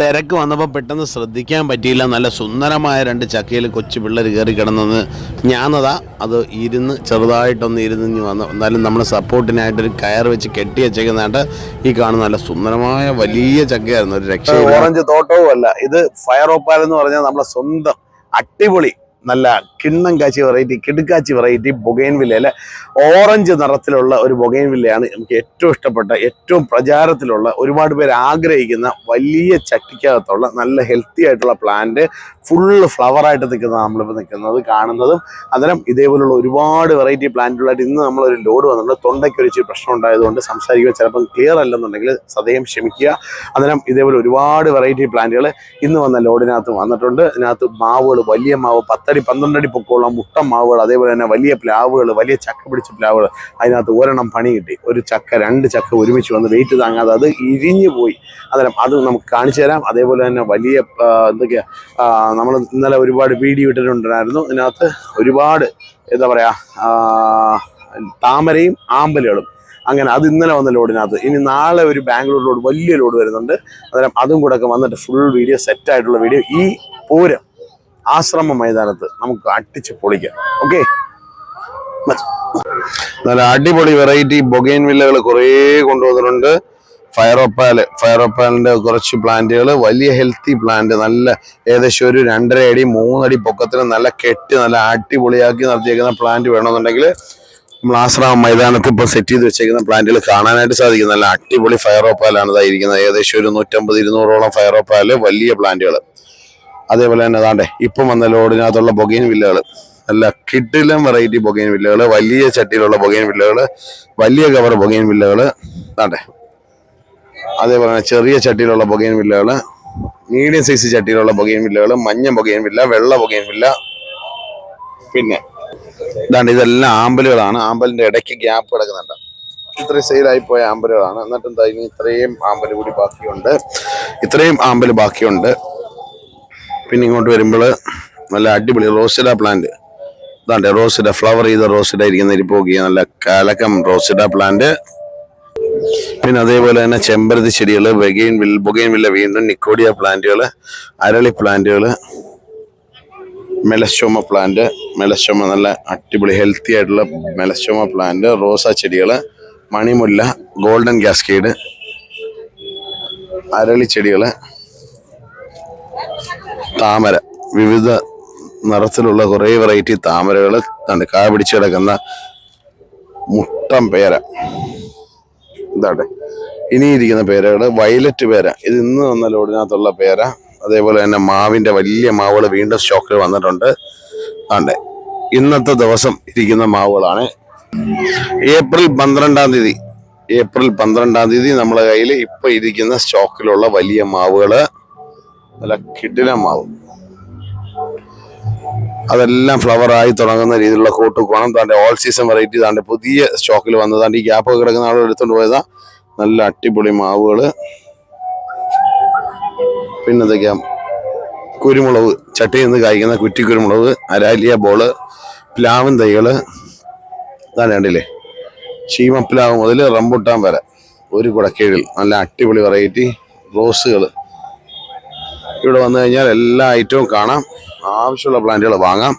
തിരക്ക് വന്നപ്പോൾ പെട്ടെന്ന് ശ്രദ്ധിക്കാൻ പറ്റിയില്ല. നല്ല സുന്ദരമായ രണ്ട് ചക്കയിൽ കൊച്ചു പിള്ളേർ കയറി കിടന്നെന്ന് ഞാനതാ. അത് ഇരുന്ന് ചെറുതായിട്ടൊന്ന് ഇരുന്ന് വന്നു എന്നാലും നമ്മൾ സപ്പോർട്ടിനായിട്ടൊരു കയർ വെച്ച് കെട്ടി വെച്ചേക്കുന്നതായിട്ട് ഈ കാണുന്ന നല്ല സുന്ദരമായ വലിയ ചക്കയായിരുന്നു. ഒരു രക്ഷ ഓറഞ്ച് തോട്ടവും അല്ല ഇത് ഫയർ ഓപ്പാൽ എന്ന് പറഞ്ഞാൽ നമ്മളെ സ്വന്തം അടിപൊളി നല്ല കിണ്ണം കാച്ചി വെറൈറ്റി കിടുക്കാച്ചി വെറൈറ്റി ബൊഗൈൻ വില്ലയിലെ ഓറഞ്ച് നിറത്തിലുള്ള ഒരു ബൊഗൈൻ വില്ലയാണ് നമുക്ക് ഏറ്റവും ഇഷ്ടപ്പെട്ട ഏറ്റവും പ്രചാരത്തിലുള്ള ഒരുപാട് പേര് ആഗ്രഹിക്കുന്ന വലിയ ചട്ടിക്കകത്തുള്ള നല്ല ഹെൽത്തി ആയിട്ടുള്ള പ്ലാന്റ് ഫുള്ള് ഫ്ലവറായിട്ട് നിൽക്കുന്നത് നമ്മളിപ്പോൾ നിൽക്കുന്നത് കാണുന്നതും. അന്നേരം ഇതേപോലുള്ള ഒരുപാട് വെറൈറ്റി പ്ലാന്റുകളായിട്ട് ഇന്ന് നമ്മളൊരു ലോഡ് വന്നിട്ടുണ്ട്. തൊണ്ടയ്ക്ക് ഒരു പ്രശ്നം ഉണ്ടായതുകൊണ്ട് സംസാരിക്കുക ചിലപ്പം ക്ലിയർ അല്ലെന്നുണ്ടെങ്കിൽ സദയം ക്ഷമിക്കുക. അന്നേരം ഇതേപോലെ ഒരുപാട് വെറൈറ്റി പ്ലാന്റുകൾ ഇന്ന് വന്ന ലോഡിനകത്ത് വന്നിട്ടുണ്ട്. ഇതിനകത്ത് മാവുകൾ വലിയ മാവ് പത്തടി പന്ത്രണ്ടടി പൊക്കമുള്ള മുട്ട മാവുകൾ അതേപോലെ തന്നെ വലിയ പ്ലാവുകൾ വലിയ ചക്ക പിടിച്ച പ്ലാവുകൾ അതിനകത്ത് ഒരെണ്ണം പണി കിട്ടി. ഒരു ചക്ക രണ്ട് ചക്ക ഒരുമിച്ച് വന്ന് വെയിറ്റ് താങ്ങാതെ അത് ഇരിഞ്ഞു പോയി. അന്നേരം അത് നമുക്ക് കാണിച്ചു തരാം. അതേപോലെ തന്നെ വലിയ എന്തൊക്കെയാ നമ്മൾ ഇന്നലെ ഒരുപാട് വീഡിയോ ഇട്ടിട്ടുണ്ടായിരുന്നു. ഇതിനകത്ത് ഒരുപാട് എന്താ പറയുക താമരയും ആമ്പലുകളും. അങ്ങനെ അത് ഇന്നലെ വന്ന ലോഡിനകത്ത്. ഇനി നാളെ ഒരു ബാംഗ്ലൂർ ലോഡ് വലിയ ലോഡ് വരുന്നുണ്ട്. അന്നേരം അതും കൂടെ ഒക്കെ വന്നിട്ട് ഫുൾ വീഡിയോ സെറ്റായിട്ടുള്ള വീഡിയോ ഈ പൂരം ആശ്രമ മൈതാനത്ത് നമുക്ക് അട്ടിച്ച് പൊളിക്കാം. ഓക്കെ നല്ല അടിപൊളി വെറൈറ്റി ബൊഗൈൻ വില്ലകൾ കുറേ കൊണ്ടുവന്നിട്ടുണ്ട്. ഫയറോപ്പാൽ ഫയറോപ്പാലിന്റെ കുറച്ച് പ്ലാന്റുകൾ വലിയ ഹെൽത്തി പ്ലാന്റ് നല്ല ഏകദേശം ഒരു രണ്ടര അടി മൂന്നടി പൊക്കത്തിന് നല്ല കെട്ടി നല്ല അടിപൊളിയാക്കി നടത്തിയേക്കുന്ന പ്ലാന്റ് വേണമെന്നുണ്ടെങ്കിൽ നമ്മൾ ആശ്രമം മൈതാനത്ത് ഇപ്പോൾ സെറ്റ് ചെയ്ത് വെച്ചേക്കുന്ന പ്ലാന്റുകൾ കാണാനായിട്ട് സാധിക്കും. നല്ല അടിപൊളി ഫയറോപ്പാലാണ് ഇതായിരിക്കുന്നത്. ഏകദേശം ഒരു നൂറ്റമ്പത് ഇരുന്നൂറോളം ഫയറോപ്പാൽ വലിയ പ്ലാന്റുകൾ അതേപോലെ തന്നെ അതാണ്ടേ ഇപ്പം വന്ന ലോഡിനകത്തുള്ള ബൊഗൈൻ വില്ലകൾ നല്ല കിഡിലും വെറൈറ്റി ബൊഗൈൻ വില്ലകൾ വലിയ ചട്ടിയിലുള്ള ബൊഗൈൻ വില്ലകൾ വലിയ കവർ ബൊഗൈൻ വില്ലകൾ അതാണ്ടേ. അതേപോലെ തന്നെ ചെറിയ ചട്ടിയിലുള്ള പുകയൻ വില്ലകൾ മീഡിയം സൈസ് ചട്ടിയിലുള്ള പുകയൻ വില്ലകൾ മഞ്ഞ പുകയൻ വില്ല വെള്ള പുകയൻ വില്ല. പിന്നെ ഇതാണ്ട് ഇതെല്ലാം ആമ്പലുകളാണ്. ആമ്പലിന്റെ ഇടയ്ക്ക് ഗ്യാപ്പ് കിടക്കുന്നുണ്ട്. ഇത്രയും സെയിലായി പോയ ആമ്പലുകളാണ്. എന്നിട്ട് എന്താ ഇനി ഇത്രയും ആമ്പൽ കൂടി ബാക്കിയുണ്ട്. ഇത്രയും ആമ്പൽ ബാക്കിയുണ്ട്. പിന്നെ ഇങ്ങോട്ട് വരുമ്പോൾ നല്ല അടിപൊളി റോസിഡ പ്ലാന്റ് ഇതാണ്ട് റോസിഡ ഫ്ലവർ ചെയ്ത റോസിഡ ഇരിക്കുന്ന ഇരിപ്പോക്കിയ നല്ല കലക്കം റോസിഡ പ്ലാന്റ് പിന്നെ അതേപോലെ തന്നെ ചെമ്പരത്തി ചെടികൾ വെഗൈൻ വില്ല ബൊഗൈൻ വില്ല വീണ്ടും നിക്കോഡിയ പ്ലാന്റുകൾ അരളി പ്ലാന്റുകൾ മെലസ്റ്റോമ പ്ലാന്റ് മെലസ്റ്റോമ നല്ല അടിപൊളി ഹെൽത്തി ആയിട്ടുള്ള മെലസ്റ്റോമ പ്ലാന്റ് റോസാ ചെടികൾ മണിമുല്ല ഗോൾഡൻ കാസ്കേഡ് അരളി ചെടികൾ താമര. വിവിധ നിറത്തിലുള്ള കുറേ വെറൈറ്റി താമരകൾ കാ പിടിച്ച് കിടക്കുന്ന മുട്ടം പേര. ഇതാട്ടെ. ഇനിയിരിക്കുന്ന പേരകൾ വയലറ്റ് പേര. ഇത് ഇന്ന് വന്ന ലോഡിനകത്തുള്ള പേര. അതേപോലെ തന്നെ മാവിന്റെ വലിയ മാവുകൾ വീണ്ടും സ്റ്റോക്കിൽ വന്നിട്ടുണ്ട്. ആണ്ടെ. ഇന്നത്തെ ദിവസം ഇരിക്കുന്ന മാവുകളാണ്. ഏപ്രിൽ പന്ത്രണ്ടാം തീയതി. ഏപ്രിൽ പന്ത്രണ്ടാം തീയതി നമ്മളെ കയ്യിൽ ഇപ്പോൾ ഇരിക്കുന്ന സ്റ്റോക്കിലുള്ള വലിയ മാവുകൾ നല്ല കിടില മാവ്. അതെല്ലാം ഫ്ലവറായി തുടങ്ങുന്ന രീതിയിലുള്ള കൂട്ടുകോണം താന്റെ ഓൾ സീസൺ വെറൈറ്റി താന്റെ പുതിയ സ്റ്റോക്കിൽ വന്നത്. താന്റെ ഈ ഗ്യാപ്പ് കിടക്കുന്ന ആളുകൾ എടുത്തുകൊണ്ട് പോയതാ. നല്ല അടിപൊളി മാവുകൾ പിന്നെ എന്തൊക്കെയാണ് കുരുമുളക്. ചട്ടി നിന്ന് കായ്ക്കുന്ന കുറ്റി കുരുമുളക് അരാലിയ ബോൾ പ്ലാവൻ തൈകൾ ഇതാണ് കണ്ടില്ലേ? ചീമപ്ലാവ് മുതൽ റംബുട്ടാൻ വരെ. ഒരു കുടക്കീഴിൽ നല്ല അടിപൊളി വെറൈറ്റി റോസുകൾ ഇവിടെ വന്നു കഴിഞ്ഞാൽ എല്ലാ ഐറ്റവും കാണാം. ആവശ്യമുള്ള പ്ലാന്റുകൾ വാങ്ങാം.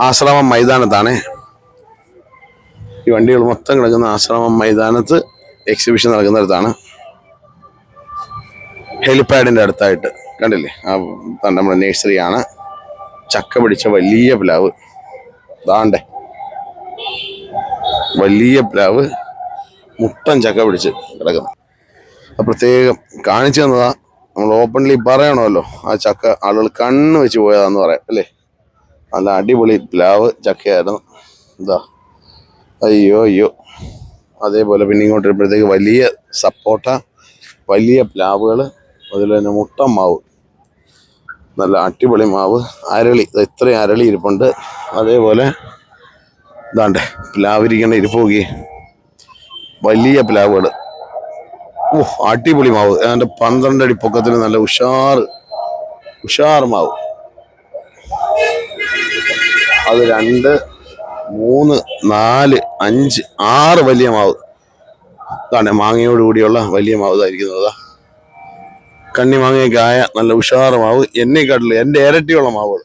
ആശ്രമം മൈതാനത്താണ്. ഈ വണ്ടികൾ മൊത്തം കിടക്കുന്ന ആശ്രമം മൈതാനത്ത് എക്സിബിഷൻ നടക്കുന്ന നടക്കുന്നിടത്താണ്. ഹെലിപ്പാഡിന്റെ അടുത്തായിട്ട്. കണ്ടില്ലേ? ആ നമ്മുടെ നേഴ്സറിയാണ് ചക്ക പിടിച്ച വലിയ പ്ലാവ്. ദാണ്ടേ വലിയ പ്ലാവ്. മുട്ടൻ ചക്ക പിടിച്ച് കിടക്കുന്നു. പ്രത്യേകം കാണിച്ചു തന്നതാ നമ്മൾ ഓപ്പൺലി പറയണമല്ലോ. ആ ചക്ക ആളുകൾ കണ്ണ് വെച്ച് പോയതാന്ന് പറയാം അല്ലേ? നല്ല അടിപൊളി പ്ലാവ് ചക്കയായിരുന്നു. എന്താ അയ്യോ അയ്യോ. അതേപോലെ പിന്നെ ഇങ്ങോട്ട് വരുമ്പോഴത്തേക്ക് വലിയ സപ്പോട്ട വലിയ പ്ലാവുകൾ അതിൽ തന്നെ മുട്ട മാവ്. നല്ല അടിപൊളി മാവ്. അരളി ഇത്രയും അരളി ഇരിപ്പുണ്ട്. അതേപോലെ ഇതാണ്ടേ പ്ലാവിരിക്കണ ഇരിപ്പ് നോക്കി വലിയ പ്ലാവുകൾ ഓ അടിപൊളി മാവ്. അതിന്റെ പന്ത്രണ്ട് അടി പൊക്കത്തിന് നല്ല ഉഷാർ ഉഷാർ മാവ്. അത് രണ്ട് മൂന്ന് നാല് അഞ്ച് ആറ് വലിയ മാവ്. ഇതാണ് മാങ്ങയോട് കൂടിയുള്ള വലിയ മാവ് ഇതായിരിക്കുന്നത് കണ്ണി മാങ്ങയൊക്കെ ആയ നല്ല ഉഷാറ് മാവ്. എന്നെക്കാട്ടിൽ എന്റെ ഇരട്ടിയുള്ള മാവുകൾ